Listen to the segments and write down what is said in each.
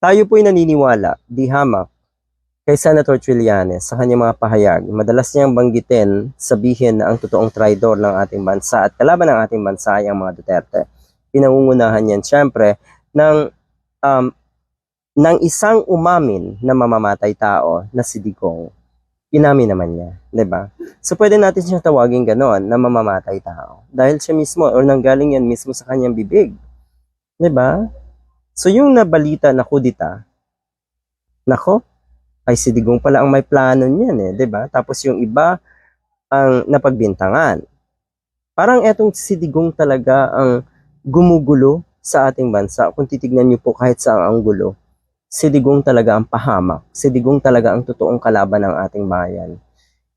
Tayo po'y naniniwala, di hamak, kay Senator Trillanes sa kanyang mga pahayag. Madalas niyang banggitin, sabihin na ang totoong traidor ng ating bansa at kalaban ng ating bansa ay ang mga Duterte. Pinangungunahan niyan siyempre ng, um, ng isang umamin na mamamatay tao na si Digong. Inamin naman niya, 'di ba? So pwede natin siya tawagin ganon na mamamatay tao dahil siya mismo or nanggaling yan mismo sa kanyang bibig. 'Di ba? So yung nabalita na kudita, nako, ay si Digong pala ang may plano niyan eh, 'di ba? Tapos yung iba ang napagbintangan. Parang etong si Digong talaga ang gumugulo sa ating bansa. Kung titignan niyo po kahit sa ang gulo, si Digong talaga ang pahamak. Si Digong talaga ang totoong kalaban ng ating bayan.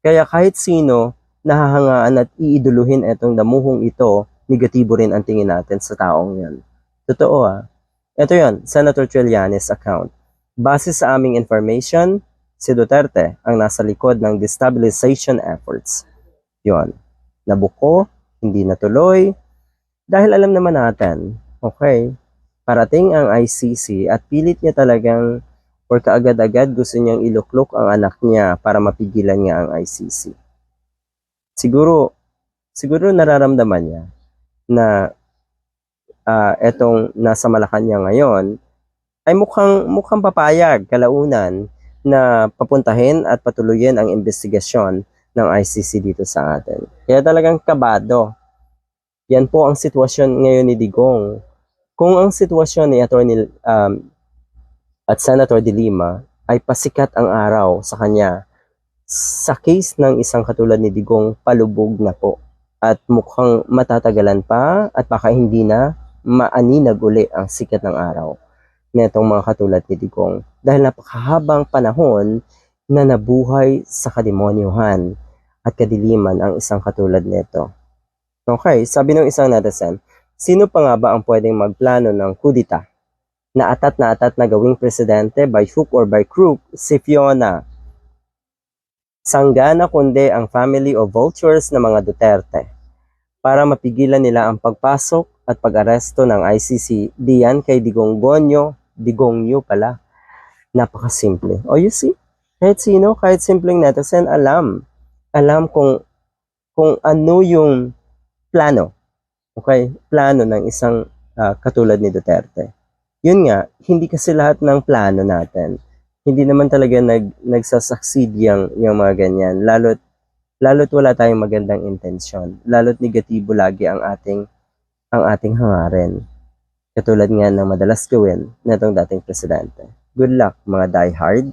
Kaya kahit sino nahahangaan at iiduluhin etong damuhong ito, negatibo rin ang tingin natin sa taong yan. Totoo ah. Ito yon Senator Trillanes account. Base sa aming information, si Duterte ang nasa likod ng destabilization efforts. Yon. Nabuko, hindi natuloy, dahil alam naman natin, okay, parating ang ICC at pilit niya talagang or kaagad-agad gusto niyang iluklok ang anak niya para mapigilan niya ang ICC. Siguro, siguro nararamdaman niya na ah, etong nasa Malacanang ngayon ay mukhang, mukhang papayag kalaunan na papuntahin at patuloyin ang investigasyon ng ICC dito sa atin. Kaya talagang kabado. Yan po ang sitwasyon ngayon ni Digong. Kung ang sitwasyon ni Attorney um, at Senator De Lima ay pasikat ang araw sa kanya, sa case ng isang katulad ni Digong, palubog na po. At mukhang matatagalan pa at baka hindi na maaninag uli ang sikat ng araw netong mga katulad ni Digong dahil napakahabang panahon na nabuhay sa kademonyuhan at kadiliman ang isang katulad nito. Okay, sabi ng isang netizen, sino pa nga ba ang pwedeng magplano ng kudita na atat na atat na gawing presidente by hook or by crook si Fiona. Sanggana kundi ang family of vultures ng mga Duterte para mapigilan nila ang pagpasok at pag-aresto ng ICC diyan kay Digong Gonyo, Digong Yu pala. Napakasimple. O you see, kahit sino, kahit simpleng netizen, alam. Alam kung kung ano yung plano. Okay? Plano ng isang ah, katulad ni Duterte. Yun nga, hindi kasi lahat ng plano natin. Hindi naman talaga nag, nagsasucceed yung, yung mga ganyan. Lalo't, lalo't wala tayong magandang intensyon. Lalo't negatibo lagi ang ating, ang ating hangarin. Katulad nga ng madalas gawin na itong dating presidente. Good luck mga diehard